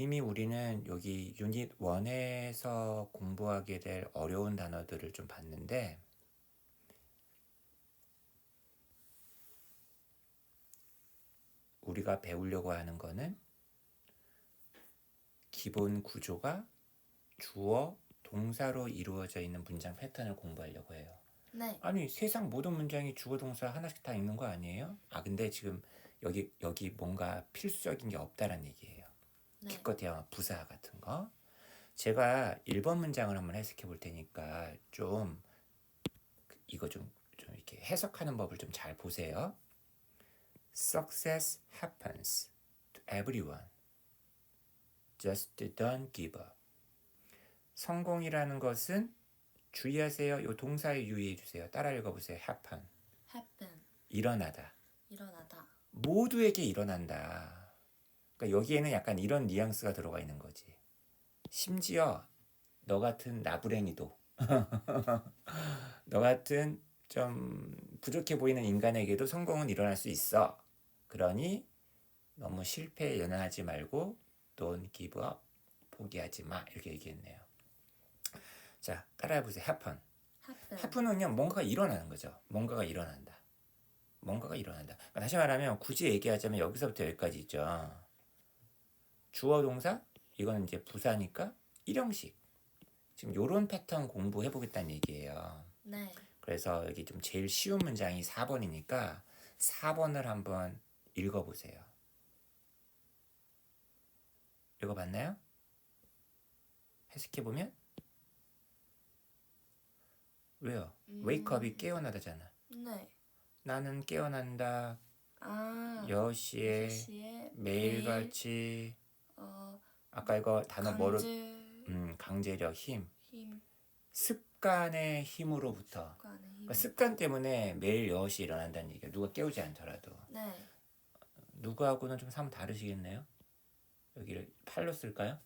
이미 우리는 여기 유닛 1에서 공부하게 될 어려운 단어들을 좀 봤는데 우리가 배우려고 하는 거는 기본 구조가 주어, 동사로 이루어져 있는 문장 패턴을 공부하려고 해요. 네. 아니 세상 모든 문장이 주어 동사 하나씩 다 있는 거 아니에요? 아 근데 지금 여기 여기 뭔가 필수적인 게 없다란 얘기예요. 네. 기껏해야 부사 같은 거. 제가 1번 문장을 한번 해석해 볼 테니까 좀 이거 좀, 좀 이렇게 해석하는 법을 좀 잘 보세요. Success happens to everyone. Just don't give up. 성공이라는 것은 주의하세요. 요 동사에 유의해 주세요. 따라 읽어보세요. happen. happen. 일어나다. 일어나다. 모두에게 일어난다. 그러니까 여기에는 약간 이런 뉘앙스가 들어가 있는 거지. 심지어 너 같은 나부랭이도 너 같은 좀 부족해 보이는 인간에게도 성공은 일어날 수 있어. 그러니 너무 실패에 연연하지 말고 don't give up. 포기하지 마. 이렇게 얘기했네요. 자, 따라해 보세요. happen. happen. happen은요, 뭔가가 일어나는 거죠. 뭔가가 일어난다. 뭔가가 일어난다. 다시 말하면 굳이 얘기하자면 여기서부터 여기까지 있죠. 주어 동사 이거는 이제 부사니까 일형식. 지금 요런 패턴 공부해 보겠다는 얘기예요. 네. 그래서 여기 좀 제일 쉬운 문장이 4번이니까 4번을 한번 읽어 보세요. 읽어 봤나요? 해석해 보면 왜요? wake up이 깨어나다잖아. 네. 나는 깨어난다. 아. 10시에 시에 매일같이 어 아까 이거 단어 뭐로 강제 음, 강제력 힘 힘 습관의 힘으로부터 관의 힘. 그러니까 습관 때문에 매일 10시 일어난다는 얘기야 누가 깨우지 않더라도 네. 누구하고는 좀 사뭇 다르시겠네요 여기를 8로 쓸까요?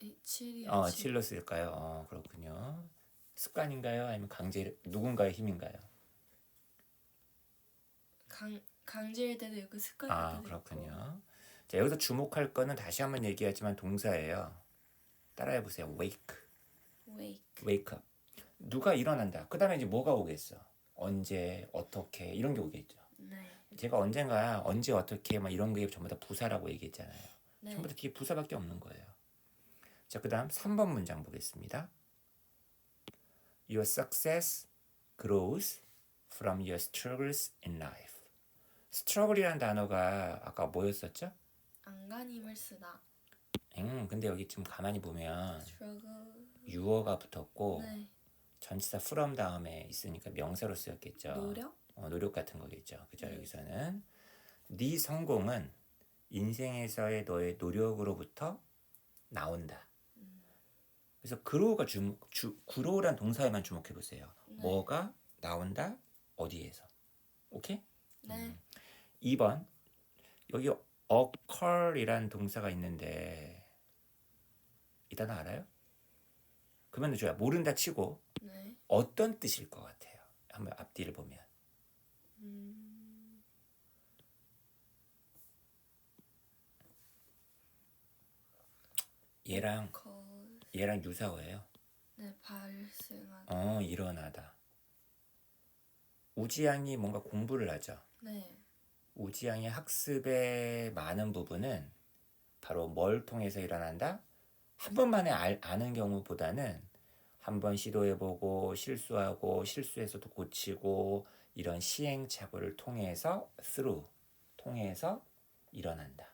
이, 7이요. 어 7 로 쓸까요? 어 그렇군요 습관인가요? 아니면 강제 누군가의 힘인가요? 강 강제일 때도 있고 습관일 아 때도 그렇군요 자 여기서 주목할 거는 다시 한번 얘기하지만 동사예요 따라해 보세요 wake wake. wake up. 누가 일어난다. 그 다음에 이제 뭐가 오겠어? 언제, 어떻게, 이런 게 오겠죠. 네. 제가 언젠가, 언제, 어떻게, 막 이런 게 전부 다 부사라고 얘기했잖아요. 네. 전부 다 뒤에 부사밖에 없는 거예요. 자, 그 다음 3번 문장 보겠습니다. Your success grows from your struggles in life. struggle이라는 단어가 아까 뭐였었죠? 안간힘을 쓰다. 음, 근데 여기 지금 가만히 보면 struggle. 유어가 붙었고 네. 전치사 from 다음에 있으니까 명사로 쓰였겠죠. 노력? 어, 노력 같은 거겠죠. 그죠? 네. 여기서는 네 성공은 인생에서의 너의 노력으로부터 나온다. 그래서 그로우가 주, 주 그로우란 동사에만 주목해 보세요. 뭐가 나온다? 어디에서? 오케이? 네. 2번 여기 occur이란 동사가 있는데 이 단어 알아요? 그러면 좋아 모른다 치고 네. 어떤 뜻일 것 같아요? 한번 앞뒤를 보면 얘랑 거. 얘랑 유사어예요. 네 발생하다. 어 일어나다. 우지양이 뭔가 공부를 하죠. 네. 우지양의 학습의 많은 부분은 바로 뭘 통해서 일어난다? 한 번만에 알, 아는 경우보다는 한 번 시도해보고 실수하고 실수해서도 고치고 이런 시행착오를 통해서 through 통해서 일어난다.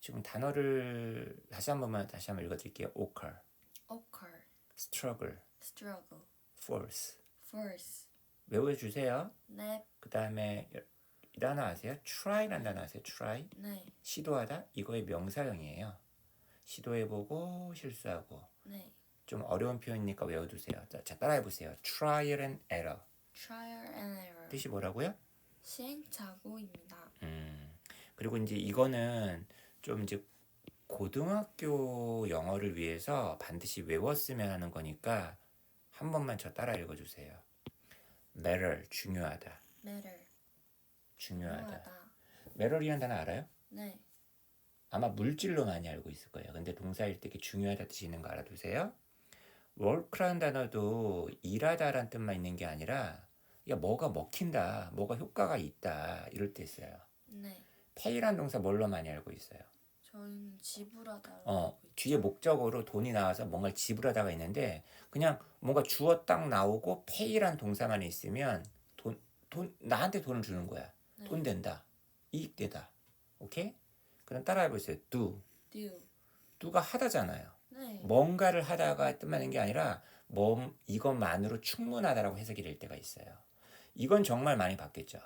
지금 단어를 다시 한 번만 다시 한번 읽어드릴게요. occur, occur. struggle, struggle. force force. 외워주세요. 네. 그 다음에 이 단어 아세요? try라는 단어 아세요? try 네. 시도하다 이거의 명사형이에요. 시도해보고 실수하고 네. 좀 어려운 표현이니까 외워두세요. 자, 자 따라해 보세요. trial and error trial and error. 뜻이 뭐라고요? 시행착오입니다. 음 그리고 이제 이거는 좀 이제 고등학교 영어를 위해서 반드시 외웠으면 하는 거니까 한 번만 저 따라 읽어주세요. matter 중요하다, matter. 중요하다. 중요하다. matter이란 단어 알아요? 네. 아마 물질로 많이 알고 있을 거예요. 근데 동사일 때 이게 중요하다 뜻이 있는 거 알아두세요. work라는 단어도 일하다라는 뜻만 있는 게 아니라 야 뭐가 먹힌다, 뭐가 효과가 있다 이럴 때 있어요. 네. pay라는 동사 뭘로 많이 알고 있어요? 저희는 지불하다. 어, 뒤에 목적어로 돈이 나와서 뭔가를 지불하다가 있는데 그냥 뭔가 주어 딱 나오고 pay라는 동사만 있으면 돈, 돈 나한테 돈을 주는 거야. 네. 돈 된다. 이익 되다. 오케이? 그럼 따라해 보세요. do. do. do가 하다잖아요. 네. 뭔가를 하다가 뜻만인 게 아니라 뭐 이것만으로 충분하다라고 해석이 될 때가 있어요. 이건 정말 많이 봤겠죠.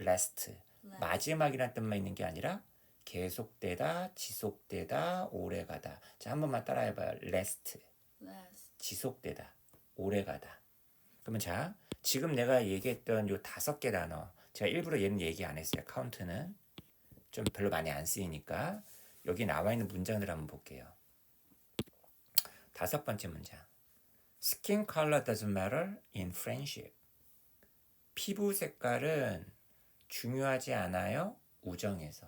last. 네. 마지막이란 뜻만 있는 게 아니라 계속되다, 지속되다, 오래가다. 자, 한 번만 따라해 봐요. last. less. 지속되다, 오래가다. 그러면 자, 지금 내가 얘기했던 요 다섯 개 단어, 제가 일부러 얘는 얘기 안 했어요. 카운트는 좀 별로 많이 안 쓰이니까 여기 나와 있는 문장들 한번 볼게요. 다섯 번째 문장. Skin color doesn't matter in friendship. 피부 색깔은 중요하지 않아요. 우정에서.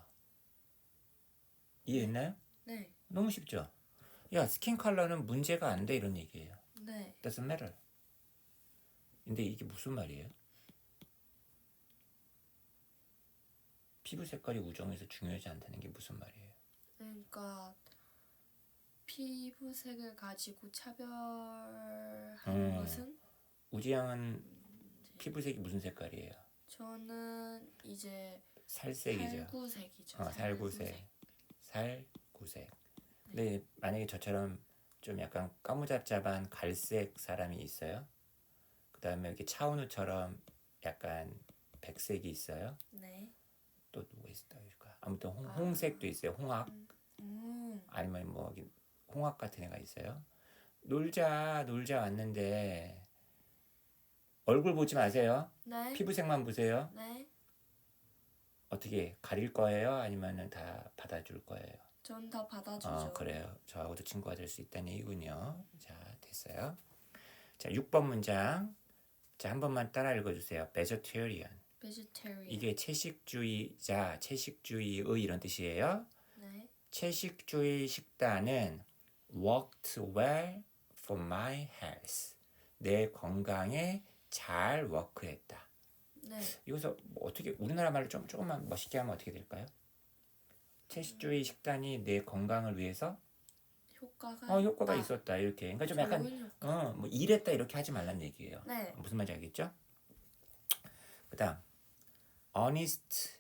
이해했나요? 네. 너무 쉽죠? 야, 스킨 컬러는 문제가 안 돼 이런 얘기예요. 네. doesn't matter. 근데 이게 무슨 말이에요? 피부 색깔이 우정에서 중요하지 않다는 게 무슨 말이에요? 그러니까 피부색을 가지고 차별하는 음. 것은 우지양은 피부색이 무슨 색깔이에요? 저는 이제 살색이죠. 살구색이죠. 어, 살구색. 살구색. 근데 만약에 저처럼 좀 약간 까무잡잡한 갈색 사람이 있어요. 그다음에 이렇게 차은우처럼 약간 백색이 있어요. 네. 또 누가 있을까? 아무튼 홍, 아. 홍색도 있어요. 홍학 음. 아니면 뭐 홍학 같은 애가 있어요. 놀자 놀자 왔는데 얼굴 보지 마세요. 네. 피부색만 보세요. 네. 어떻게 가릴 거예요? 아니면은 다 받아줄 거예요? 전 다 받아주죠. 어 그래요. 저하고도 친구가 될 수 있다는 얘기군요. 자 됐어요. 자 6번 문장. 자 한 번만 따라 읽어주세요. vegetarian. vegetarian. 이게 채식주의자, 채식주의의 이런 뜻이에요. 네. 채식주의 식단은 worked well for my health. 내 건강에 잘 워크했다. 네. 이것서 뭐 어떻게 우리나라 말로 좀 조금만 멋있게 하면 어떻게 될까요? 채식주의 식단이 내 건강을 위해서 효과가 어 효과가 있다. 있었다 이렇게. 그러니까 좀 약간 효과. 어뭐 일했다 이렇게 하지 말란 얘기예요. 네. 무슨 말인지 알겠죠? 그다음 honest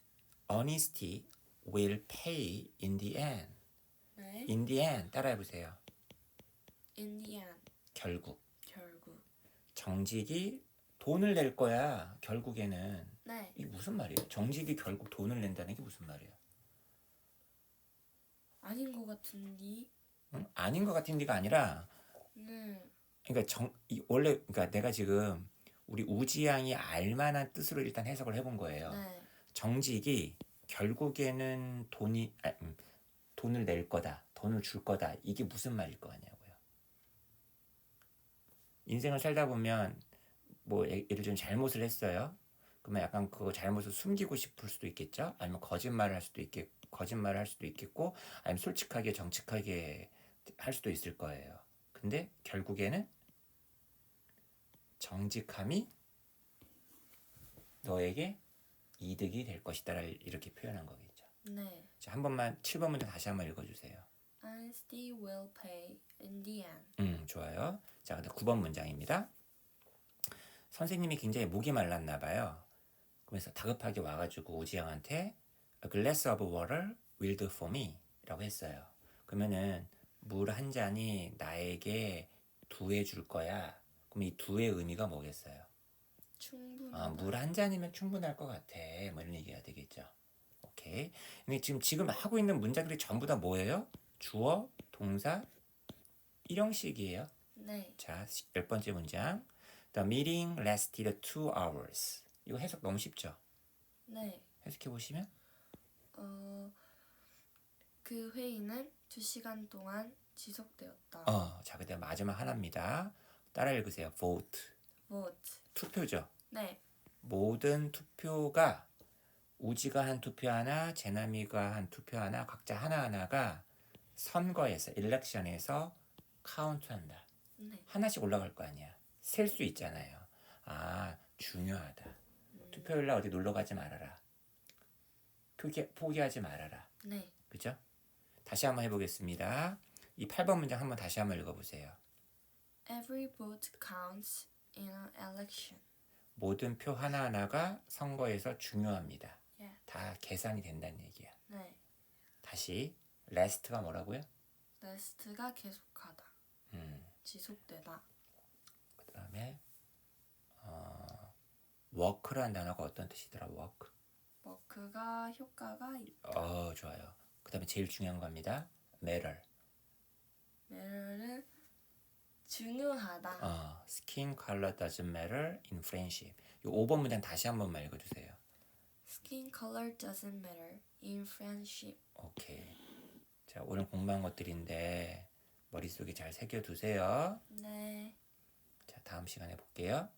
honesty will pay in the end. 네. in the end 따라해 보세요. in the end. 결국 결국. 정직이 돈을 낼 거야. 결국에는 네. 이게 무슨 말이에요? 정직이 결국 돈을 낸다는 게 무슨 말이에요? 아닌 것 같은데. 응? 아닌 것 같은 리가 아니라 네. 그러니까 정 이, 원래 그러니까 내가 지금 우리 우지양이 알만한 뜻으로 일단 해석을 해본 거예요. 네. 정직이 결국에는 돈이 아, 음, 돈을 낼 거다, 돈을 줄 거다. 이게 무슨 말일 거 아니냐고요. 인생을 살다 보면 뭐 예- 예를 들면 잘못을 했어요. 그러면 약간 그 잘못을 숨기고 싶을 수도 있겠죠. 아니면 거짓말을 할 수도 있겠 거짓말을 할 수도 있겠고, 아니면 솔직하게 정직하게 할 수도 있을 거예요. 근데 결국에는 정직함이 너에게 이득이 될 것이다를 이렇게 표현한 거겠죠. 네. 자, 한 번만 7번 문제 다시 한번 읽어 주세요. Honesty will pay in the end. 음, 좋아요. 자, 근데 9번 문장입니다. 선생님이 굉장히 목이 말랐나 봐요. 그래서 다급하게 와 가지고 우지영한테 A glass of water will do for me 라고 했어요. 그러면은 물 한 잔이 나에게 두해 줄 거야. 그럼 이 두의 의미가 뭐겠어요? 충분하다. 아, 물 한 잔이면 충분할 것 같아. 뭐 이런 얘기가 되겠죠. 오케이. 근데 지금 지금 하고 있는 문장들이 전부 다 뭐예요? 주어, 동사, 일형식이에요. 네. 자, 시- 열 번째 문장. The meeting lasted two hours. 이거 해석 너무 쉽죠? 네. 해석해 보시면 어, 그 회의는 2시간 동안 지속되었다. 어, 자, 그다음 마지막 하나입니다. 따라 읽으세요. vote. vote. 투표죠. 네. 모든 투표가 우지가 한 투표 하나, 제나미가 한 투표 하나, 각자 하나하나가 선거에서, 일렉션에서 카운트한다. 네. 하나씩 올라갈 거 아니야. 셀 수 있잖아요. 아, 중요하다. 투표일 날 어디 놀러 가지 말아라. 포기, 포기하지 말아라. 네. 그죠? 다시 한번 해보겠습니다. 이 8번 문장 한번 다시 한번 읽어보세요. Every vote counts in an election. 모든 표 하나하나가 선거에서 중요합니다. 예. 다 계산이 된다는 얘기야. 네. 다시 레스트가 뭐라고요? 레스트가 계속하다. 음, 지속되다. 그 다음에 어, 워크라는 단어가 어떤 뜻이더라? 워크. 워크가 효과가 있다. 어, 좋아요. 그 다음에 제일 중요한 겁니다. matter. 매를 중요하다. 어, skin color doesn't matter in friendship. 이 5번 문장 다시 한 번만 읽어주세요. Skin color doesn't matter in friendship. 오케이. 자, 오늘 공부한 것들인데 머릿속에 잘 새겨두세요. 네. 자, 다음 시간에 볼게요.